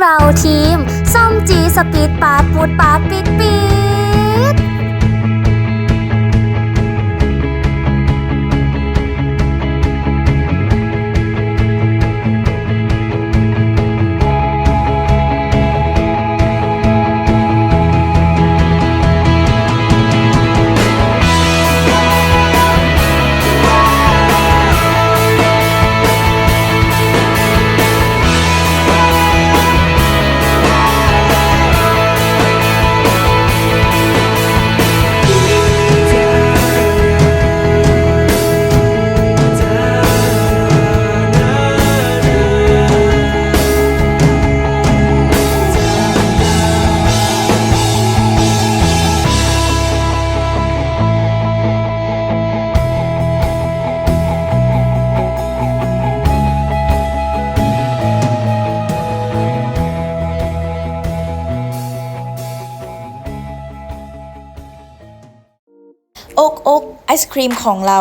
เราทีมส้มจีสปีดปาดปูดปาดปิดปิด อกอกไอศครีมของเรา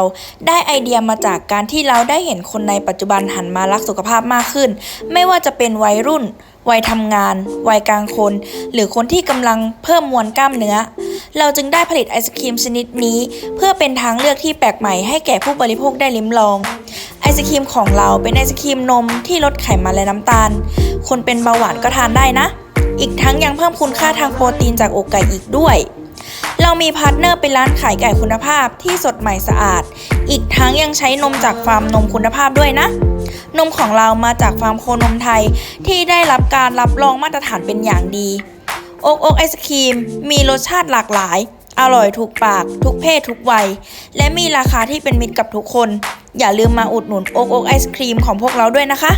ได้ไอเดียมาจากการที่เราได้เห็นคนในปัจจุบันหันมารักสุขภาพมากขึ้น ไม่ว่าจะเป็นวัยรุ่น วัยทำงาน วัยกลางคน หรือคนที่กำลังเพิ่มมวลกล้ามเนื้อ เราจึงได้ผลิตไอศครีมชนิดนี้ เพื่อเป็นทางเลือกที่แปลกใหม่ให้แก่ผู้บริโภคได้ลิ้มลองไอศครีมของเราเป็นไอศครีมนมที่ลดไขมันและน้ำตาล คนเป็นเบาหวานก็ทานได้นะ อีกทั้งยังเพิ่มคุณค่าทางโปรตีนจากอกไก่อีกด้วย เรามีพาร์ทเนอร์เป็นร้านขายไก่คุณภาพที่สดใหม่สะอาด อีกทั้งยังใช้นมจากฟาร์มนมคุณภาพด้วยนะ นมของเรามาจากฟาร์มโคนมไทยที่ได้รับการรับรองมาตรฐานเป็นอย่างดี โอ๊กโอ๊กไอศครีม มีรสชาติหลากหลาย อร่อยถูกปาก ทุกเพศทุกวัย และมีราคาที่เป็นมิตรกับทุกคน อย่าลืมมาอุดหนุนโอ๊กโอ๊กไอศครีมของพวกเราด้วยนะคะ